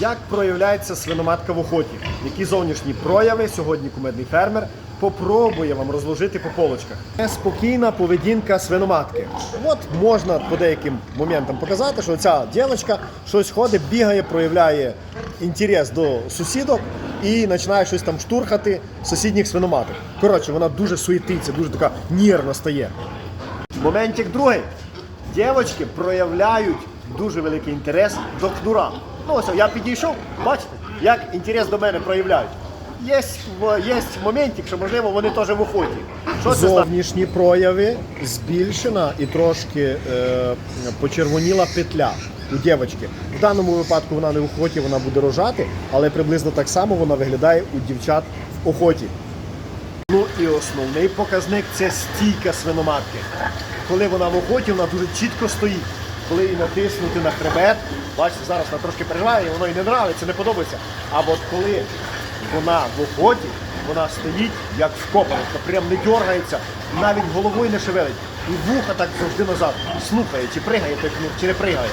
Як проявляється свиноматка в охоті? Які зовнішні прояви сьогодні кумедний фермер попробує вам розложити по полочках. Спокійна поведінка свиноматки. От можна по деяким моментам показати, що ця дівчинка щось ходить, бігає, проявляє інтерес до сусідок і починає щось там штурхати сусідніх свиноматок. Коротше, вона дуже суетиться, дуже така нервна стає. Моментик другий. Дівчатки проявляють дуже великий інтерес до кнура. Ну ось я підійшов, бачите, як інтерес до мене проявляють. Є, є моментик, що можливо вони теж в охоті. Що це Зовнішні прояви збільшена і трошки е, почервоніла петля у дівчинки. В даному випадку вона не в охоті, вона буде рожати, але приблизно так само вона виглядає у дівчат в охоті. Ну і основний показник це стійка свиноматки. Коли вона в охоті, вона дуже чітко стоїть. Коли її натиснути на хребет, бачите, зараз вона трошки переживає, і воно їй не нравиться, не подобається. А от коли вона в охоті, вона стоїть як вкопана, прям не дергається, навіть головою не шевелить. І вуха так завжди назад слухає, чи пригає чи не пригає.